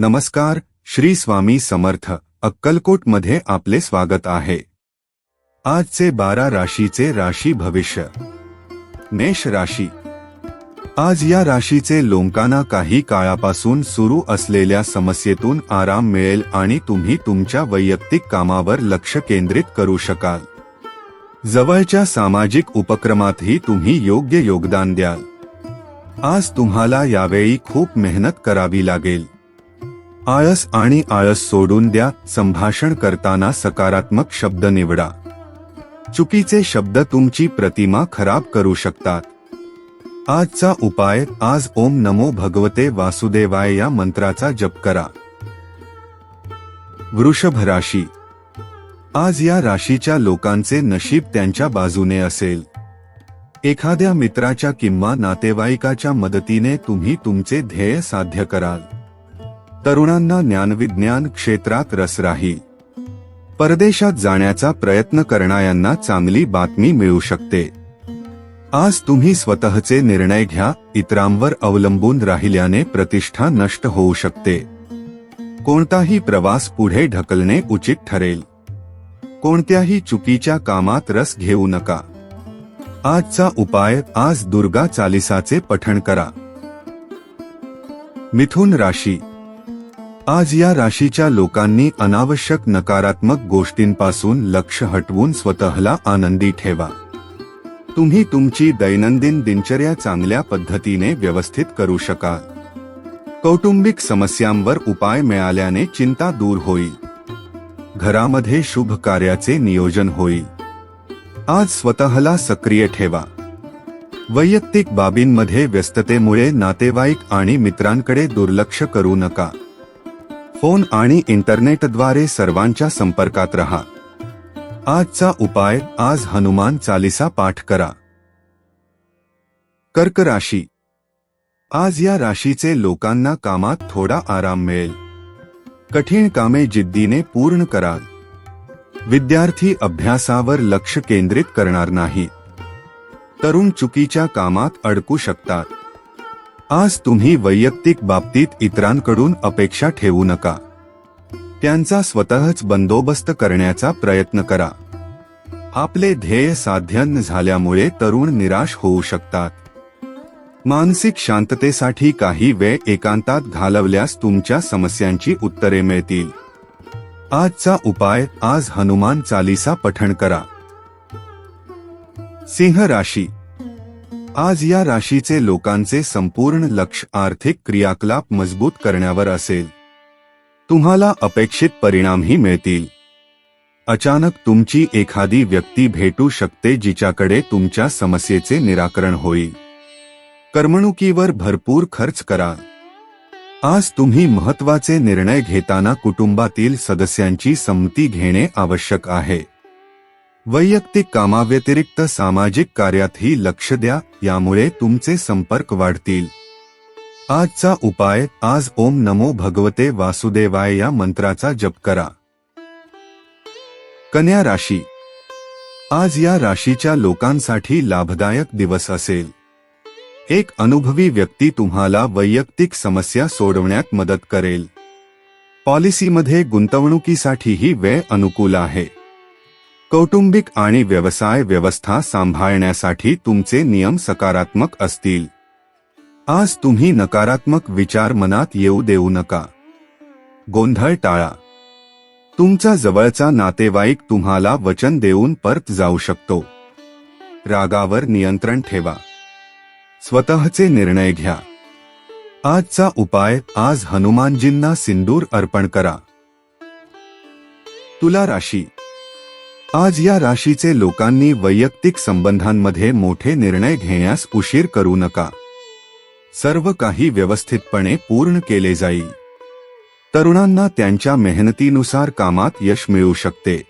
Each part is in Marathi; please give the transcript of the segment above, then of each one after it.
नमस्कार श्री स्वामी समर्थ अक्कलकोटमध्ये आपले स्वागत आहे. आजचे बारा राशीचे राशी भविष्य. मेष राशी. आज या राशीचे लोकांना काही काळापासून सुरू असलेल्या समस्येतून आराम मिळेल आणि तुम्ही तुमच्या वैयक्तिक कामावर लक्ष केंद्रित करू शकाल. जवळच्या सामाजिक उपक्रमातही तुम्ही योग्य योगदान द्याल. आज तुम्हाला यावेळी खूप मेहनत करावी लागेल. आळस आणि आळस सोडून द्या संभाषण करताना सकारात्मक शब्द निवडा. चुकीचे शब्द तुमची प्रतिमा खराब करू शकतात. आजचा उपाय आज ओम नमो भगवते वासुदेवाय या मंत्राचा जप करा. वृषभ राशी. आज या राशीच्या लोकांचे नशीब त्यांच्या बाजूने असेल. एखाद्या मित्राच्या किंवा नातेवाईकाच्या मदतीने तुम्ही तुमचे ध्येय साध्य कराल. तरुणांना ज्ञानविज्ञान क्षेत्रात रस राहील परदेशात जाण्याचा प्रयत्न करणाऱ्यांना चांगली बातमी मिळू शकते. आज तुम्ही स्वतःचे निर्णय घ्या इतरांवर अवलंबून राहिल्याने प्रतिष्ठा नष्ट होऊ शकते. कोणताही प्रवास पुढे ढकलणे उचित ठरेल. कोणत्याही चुकीच्या कामात रस घेऊ नका. आजचा उपाय आज दुर्गा चालिसाचे पठण करा. मिथुन राशी आज या राशीच्या लोकांनी अनावश्यक नकारात्मक गोष्टींपासून लक्ष हटवून स्वतःला आनंदी ठेवा. तुम्ही तुमची दैनंदिन दिनचर्या चांगल्या पद्धतीने व्यवस्थित करू शकाल. कौटुंबिक समस्यांवर उपाय मिळाल्याने चिंता दूर होईल. घरामध्ये शुभ कार्याचे नियोजन होईल. आज स्वतःला सक्रिय ठेवा. वैयक्तिक बाबींमध्ये व्यस्ततेमुळे नातेवाईक आणि मित्रांकडे दुर्लक्ष करू नका. फोन आणि इंटरनेटद्वारे सर्वांच्या संपर्कात रहा. आजचा उपाय आज हनुमान चालिसा पाठ करा. कर्क राशी. आज या राशीचे लोकांना कामात थोडा आराम मिळेल. कठीण कामे जिद्दीने पूर्ण कराल. विद्यार्थी अभ्यासावर लक्ष केंद्रित करणार नाही. तरुण चुकीच्या कामात अडकू शकतात. आज तुम्ही वैयक्तिक बाबतीत इतरांकडून अपेक्षा ठेवू नका. त्यांचा स्वतःच बंदोबस्त करण्याचा प्रयत्न करा. आपले ध्येय साध्य झाल्यामुळे तरुण निराश होऊ शकतात. मानसिक शांततेसाठी काही वेळ एकांतात घालवल्यास तुमच्या समस्यांची उत्तरे मिळतील. आजचा उपाय आज हनुमान चालिसा पठण करा. सिंह राशी आज या राशीचे लोकांचे संपूर्ण लक्ष आर्थिक क्रियाकलाप मजबूत करण्यावर असेल. तुम्हाला अपेक्षित परिणामही मिळतील. अचानक तुमची एखादी व्यक्ती भेटू शकते जिच्याकडे तुमच्या समस्येचे निराकरण होईल. करमणुकीवर भरपूर खर्च करा. आज तुम्ही महत्त्वाचे निर्णय घेताना कुटुंबातील सदस्यांची संमती घेणे आवश्यक आहे. वैयक्तिक कामाव्यतिरिक्त सामाजिक कार्यातही लक्ष द्या यामुळे तुमचे संपर्क वाढतील. आजचा उपाय आज ओम नमो भगवते वासुदेवाय या मंत्राचा जप करा. कन्या राशी. आज या राशीच्या लोकांसाठी लाभदायक दिवस असेल. एक अनुभवी व्यक्ती तुम्हाला वैयक्तिक समस्या सोडवण्यात मदत करेल. पॉलिसीमध्ये गुंतवणुकीसाठीही वेळ अनुकूल आहे. कौटुंबिक आणि व्यवसाय व्यवस्था सांभाळण्यासाठी तुमचे नियम सकारात्मक असतील. आज तुम्ही नकारात्मक विचार मनात येऊ देऊ नका. गोंधळ टाळा. तुमचा जवळचा नातेवाईक तुम्हाला वचन देऊन परत जाऊ शकतो. रागावर नियंत्रण ठेवा. स्वतःचे निर्णय घ्या. आजचा उपाय आज हनुमानजींना सिंदूर अर्पण करा. तुला राशी. आज या राशीचे लोकांनी वैयक्तिक संबंधांमध्ये मोठे निर्णय घेण्यास उशीर करू नका. सर्व काही व्यवस्थितपणे पूर्ण केले जाईल तरुणांना त्यांच्या मेहनतीनुसार कामात यश मिळू शकते.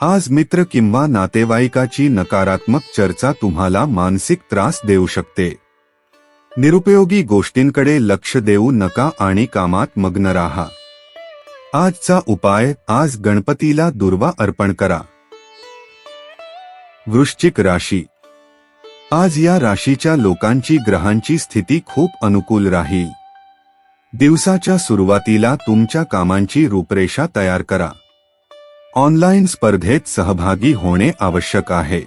आज मित्र किंवा नातेवाईकाची नकारात्मक चर्चा तुम्हाला मानसिक त्रास देऊ शकते. निरुपयोगी गोष्टींकडे लक्ष देऊ नका आणि कामात मग्न राहा. आजचा उपाय आज गणपतीला दुर्वा अर्पण करा. वृश्चिक राशी. आज या राशीच्या लोकांची ग्रहांची स्थिती खूप अनुकूल राहील. दिवसाच्या सुरुवातीला तुमच्या कामांची रूपरेषा तयार करा. ऑनलाईन स्पर्धेत सहभागी होणे आवश्यक आहे.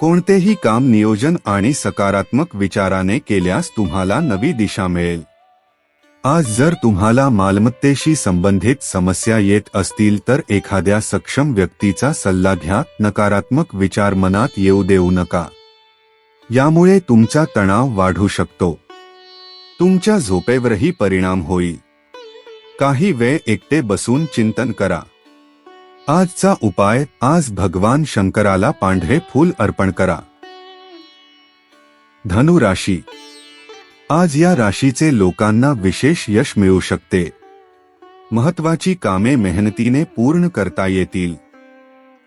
कोणतेही काम नियोजन आणि सकारात्मक विचाराने केल्यास तुम्हाला नवी दिशा मिळेल. आज जर तुम्हाला मालमत्तेशी संबंधित समस्या येत असतील तर एखाद्या सक्षम व्यक्तीचा सल्ला घ्या नकारात्मक विचार मनात येऊ देऊ नका. यामुळे तुमचा तणाव वाढू शकतो. तुमच्या झोपेवरही परिणाम होईल. काही वेळ एकटे बसून चिंतन करा. आजचा उपाय आज भगवान शंकराला पांढरे फूल अर्पण करा. धनु राशी आज या राशीचे लोकांना विशेष यश मिळू शकते. महत्वाची कामे मेहनतीने पूर्ण करता येतील.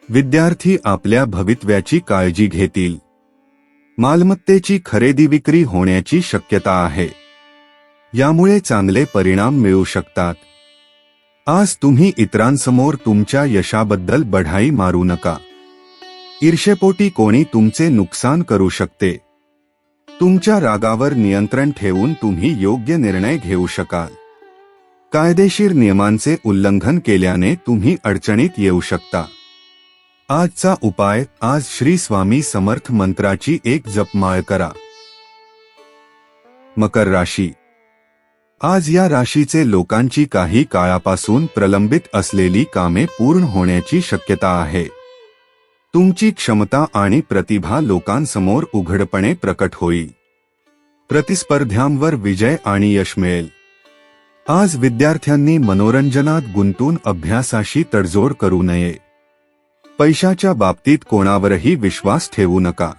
विद्यार्थी आपल्या भवितव्याची काळजी घेतील. मालमत्तेची खरेदी विक्री होण्याची शक्यता आहे. यामुळे चांगले परिणाम मिळू शकतात. आज तुम्ही इतरांसमोर तुमच्या यशाबद्दल बढाई मारू नका. ईर्षेपोटी कोणी तुमचे नुकसान करू शकते. तुमच्या रागावर नियंत्रण ठेवून तुम्ही योग्य निर्णय घेऊ शकाल. कायदेशीर नियमांचे उल्लंघन केल्याने तुम्ही अडचणीत येऊ शकता. आजचा उपाय आज श्री स्वामी समर्थ मंत्राची एक जपमाळ करा. मकर राशी. आज या राशीचे लोकांची काही काळापासून प्रलंबित असलेली कामे पूर्ण होण्याची शक्यता आहे. तुमची क्षमता आणि प्रतिभा लोकांसमोर उघडपणे प्रकट होईल प्रतिस्पर्ध्यांवर विजय आणि यश मिळेल. आज विद्यार्थ्यांनी मनोरंजनात गुंतून अभ्यासाशी तडजोड करू नये. पैशाच्या बाबतीत कोणावरही विश्वास ठेवू नका.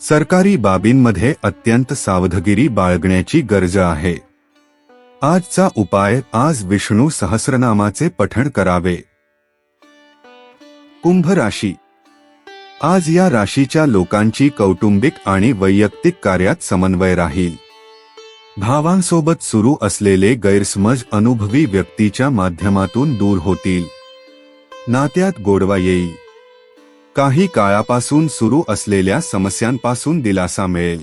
सरकारी बाबींमध्ये अत्यंत सावधगिरी बाळगण्याची गरज आहे. आजचा उपाय आज विष्णू सहस्रनामाचे पठण करावे. कुंभ राशी आज या राशीच्या लोकांची कौटुंबिक आणि वैयक्तिक कार्यात समन्वय राहील. भावांसोबत सुरू असलेले गैरसमज अनुभवी व्यक्तीच्या माध्यमातून दूर होतील. नात्यात गोडवा येईल. काही काळापासून सुरू असलेल्या समस्यांपासून दिलासा मिळेल.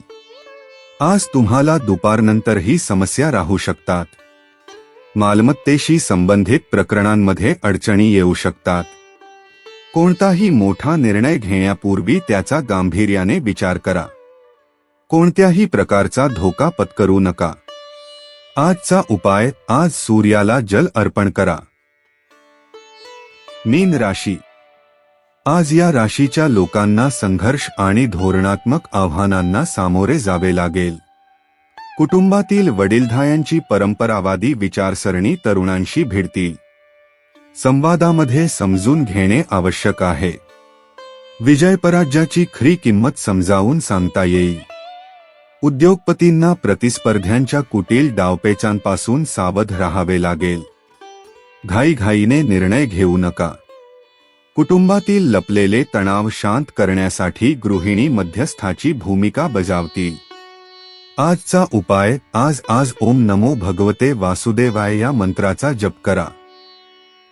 आज तुम्हाला दुपारनंतर ही समस्या राहू शकतात. मालमत्तेशी संबंधित प्रकरणांमध्ये अडचणी येऊ शकतात. कोणताही मोठा निर्णय घेण्यापूर्वी त्याचा गांभीर्याने विचार करा. कोणत्याही प्रकारचा धोका पत्करू नका. आजचा उपाय आज सूर्याला जल अर्पण करा. मीन राशी. आज या राशीच्या लोकांना संघर्ष आणि धोरणात्मक आव्हानांना सामोरे जावे लागेल. कुटुंबातील वडीलधायांची परंपरावादी विचारसरणी तरुणांशी भिडतील. संवादामध्ये समजून घेणे आवश्यक आहे. विजय पराज्याची खरी किंमत समजावून सांगता येईल. उद्योगपतींना प्रतिस्पर्ध्यांच्या कुटील डावपेचांपासून सावध राहावे लागेल. घाईघाईने निर्णय घेऊ नका. कुटुंबातील लपलेले तणाव शांत करण्यासाठी गृहिणी मध्यस्थाची भूमिका बजावतील. आजचा उपाय आज आज ओम नमो भगवते वासुदेवाय या मंत्राचा जप करा.